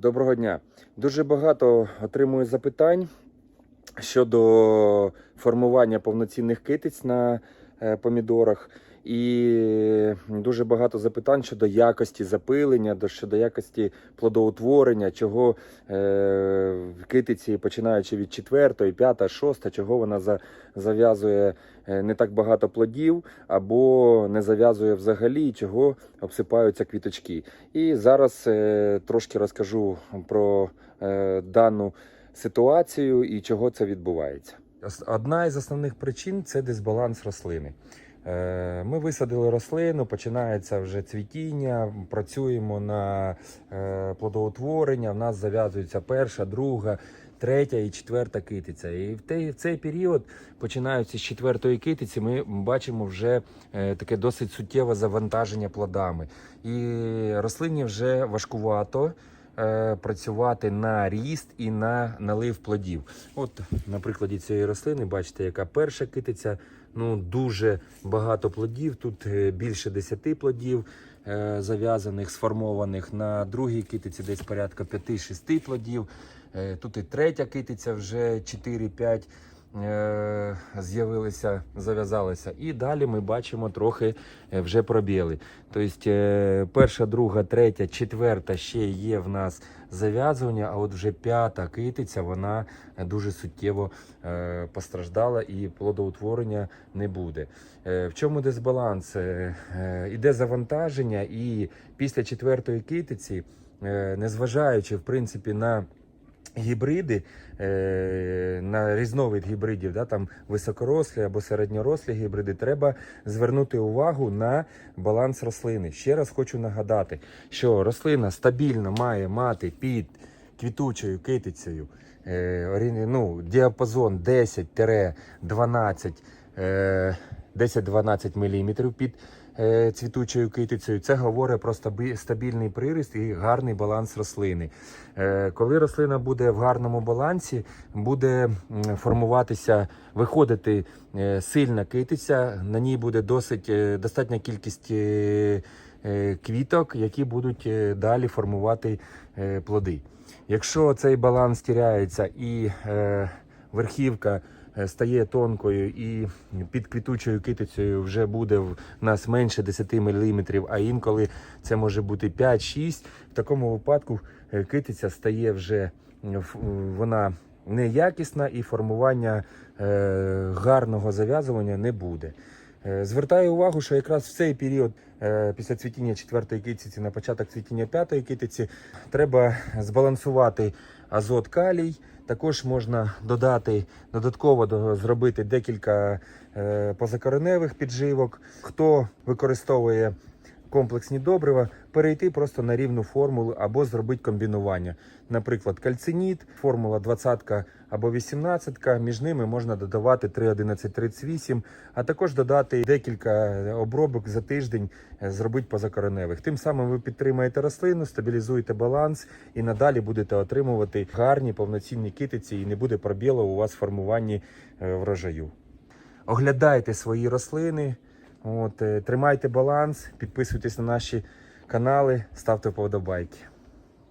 Доброго дня. Дуже багато отримую запитань щодо формування повноцінних китиць на помідорах. І дуже багато запитань щодо якості запилення, до- щодо якості плодоутворення, чого е, китиці, починаючи від 4, 5, 6, чого вона за, зав'язує е, не так багато плодів, або не зав'язує взагалі, чого обсипаються квіточки. І зараз е, трошки розкажу про е, дану ситуацію і чого це відбувається. Одна із основних причин це дисбаланс рослини. Е, Ми висадили рослину, починається вже цвітіння, працюємо на е, плодоутворення. В нас зав'язується перша, друга, третя і четверта китиця. І в цей період, починаючи з четвертої китиці, ми бачимо вже е, таке досить суттєве завантаження плодами. І рослині вже важкувато е, працювати на ріст і на налив плодів. От на прикладі цієї рослини, бачите, яка перша китиця. Ну, дуже багато плодів. Тут е, більше 10 плодів е, зав'язаних, сформованих. На другій китиці десь порядка 5-6 плодів. Тут і третя китиця вже 4-5 е, з'явилися, зав'язалися. І далі ми бачимо трохи е, вже пробіли. Тобто е, перша, друга, третя, четверта ще є в нас зав'язування, а от вже п'ята китиця, вона е, дуже суттєво е, постраждала і плодоутворення не буде. Е, В чому дисбаланс? Е, е, Іде завантаження, і після четвертої китиці, е, незважаючи в принципі на гібриди, е, на різновид гібридів, да, там високорослі або середньорослі гібриди, треба звернути увагу на баланс рослини. Ще раз хочу нагадати, що рослина стабільно має мати під квітучою китицею е, ну, діапазон 10-12 е, 10-12 мм під е, цвітучою китицею. Це говорить про стабільний приріст і гарний баланс рослини. Е, Коли рослина буде в гарному балансі, буде формуватися, виходити е, сильна китиця, на ній буде досить достатня кількість квіток, які будуть далі формувати плоди. Якщо цей баланс тіряється і верхівка е, стає тонкою і під квітучою китицею вже буде в нас менше 10 мм, а інколи це може бути 5-6, в такому випадку е, китиця стає вже е, вона неякісна і формування гарного зав'язування не буде. Звертаю увагу, що якраз в цей період після цвітіння четвертої китиці на початок цвітіння п'ятої китиці треба збалансувати азот калій. Також можна додати додатково до- зробити декілька е, позакореневих підживок. Хто використовує комплексні добрива, перейти просто на рівну формулу або зробити комбінування. Наприклад, кальциніт, формула 20 або 18, між ними можна додавати 3,1138, а також додати декілька обробок за тиждень, е, зробити позакореневих. Тим самим ви підтримаєте рослину, стабілізуєте баланс і надалі будете отримувати гарні повноцінні китиці, і не буде пробілу у вас в формуванні е, врожаю. Оглядайте свої рослини, от, е, тримайте баланс, підписуйтесь на наші канали, ставте вподобайки.